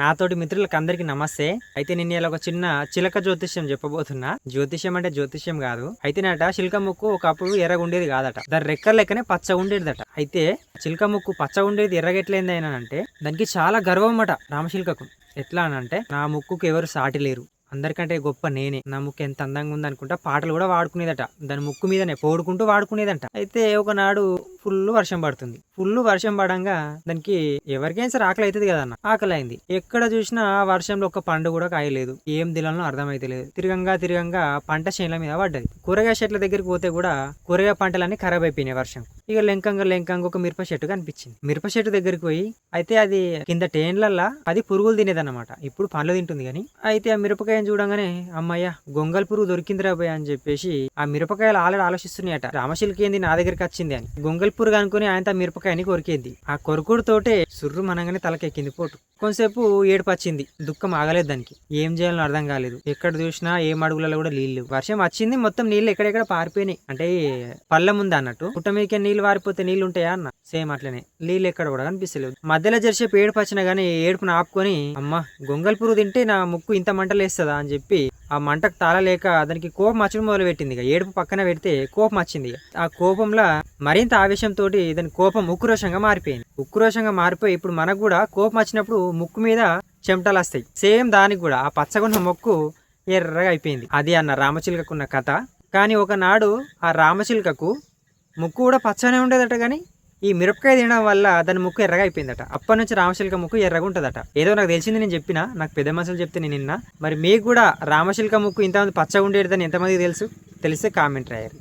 నాతోటి మిత్రులకు అందరికి నమస్తే. అయితే నేను ఇలా ఒక చిన్న చిలక జ్యోతిష్యం చెప్పబోతున్నా. జ్యోతిష్యం అంటే జ్యోతిష్యం కాదు. అయితే నట చిలక ముక్కు ఒకప్పుడు ఎర్రగుండేది కాదట. దాని రెక్కల లెక్కనే పచ్చగా ఉండేదట. అయితే చిలక ముక్కు పచ్చ ఉండేది ఎర్రగెట్లయింది అంటే దానికి చాలా గర్వం అట రామచిలకకు. ఎట్లా అని అంటే నా ముక్కుకు ఎవరు సాటి లేరు. అందరికంటే గొప్ప నేనే. నా ముక్కు ఎంత అందంగా ఉందనుకుంటా పాటలు కూడా వాడుకునేదట. దాని ముక్కు మీదనే పోడుకుంటూ వాడుకునేదంట. అయితే ఒకనాడు ఫుల్ వర్షం పడుతుంది. ఫుల్ వర్షం పడంగా దానికి ఎవరికైనా సరే ఆకలి అవుతుంది కదన్న ఆకలి అయింది. ఎక్కడ చూసినా వర్షంలో ఒక పండు కూడా కాయలేదు. ఏం దిలాలో అర్థమైతే లేదు. తిరగంగా తిరగంగా పంట చేనుల మీద పడ్డది. కూరగాయ చెట్ల దగ్గరికి పోతే కూడా కూరగాయ పంటలన్నీ ఖరాబ్ అయిపోయినాయి వర్షం. ఇక లెంకంగా లెంకంగా ఒక మిరప చెట్టు కనిపించింది. మిరప చెట్టు దగ్గరికి పోయి అయితే అది కింద టేన్లల్లా అది పురుగులు తినేదన్నమాట. ఇప్పుడు పండ్లు తింటుంది కానీ. అయితే ఆ మిరపకాయని చూడంగానే అమ్మయ్య గొంగల్ పురుగు దొరికిందిరా భయ అని చెప్పేసి ఆ మిరపకాయలు ఆల్రెడీ ఆలోచిస్తున్నాయట. రామశిల్కి ఏంది నా దగ్గరికి వచ్చింది అని. గొంగల్ పురుగు అనుకుని ఆయన ఆ మిరపకాయని కొరికేది ఆ కొరుకుడు తోటే సుర్రు మనగానే తలకెక్కింది పోటు. కొంతసేపు ఏడుపచ్చింది. దుఃఖం ఆగలేదు దానికి. ఏం చేయాలో అర్థం కాలేదు. ఎక్కడ చూసినా ఏ అడుగులలో కూడా నీళ్ళు వర్షం వచ్చింది మొత్తం నీళ్ళు ఎక్కడెక్కడ పారిపోయినాయి. అంటే పళ్ళం ఉంది అన్నట్టు. పుట్ట మీకే నీళ్ళు వారిపోతే నీళ్ళు ఉంటాయా అన్న? సేమ్ అట్లనే. నీళ్ళు ఎక్కడ కూడా కనిపిస్తలేదు మధ్యలో జరిసేపు ఏడుపు వచ్చినా గానీ ఏడుపును ఆపుకొని అమ్మ గొంగల్పూరు పురుగు తింటే నా ముక్కు ఇంత మంటలేస్తుందా? అని చెప్పి ఆ మంటకు తాళలేక దానికి కోపం మచ్చడం మొదలు పెట్టింది ఇక. ఏడుపు పక్కన పెడితే కోపం వచ్చింది ఆ కోపంలో మరింత ఆవేశంతో దాని కోపం ఉక్రోషంగా మారిపోయింది. ఉక్రోషంగా మారిపోయి ఇప్పుడు మనకు కూడా కోపం వచ్చినప్పుడు ముక్కు మీద చెమటలు వస్తాయి. సేమ్ దానికి కూడా ఆ పచ్చగున్న మొక్కు ఎర్రగా అయిపోయింది. అది అన్న రామచిలుకకున్న కథ. కానీ ఒకనాడు ఆ రామచిలుకకు ముక్కు కూడా పచ్చనే ఉండేదట కానీ ఈ మిరపకాయ తినడం వల్ల దాని ముక్కు ఎర్రగా అయిపోయిందట. అప్పటి నుంచి రామచిలుక ముక్కు ఎర్రగా ఉంటుందట. ఏదో నాకు తెలిసింది నేను చెప్పిన నాకు పెద్ద మనుషులు చెప్తే నేను నిన్న మరి మీకు కూడా రామచిలుక ముక్కు ఇంతమంది పచ్చగా ఉండేది అని ఎంతమందికి తెలుసు? తెలిస్తే కామెంట్ రాయారు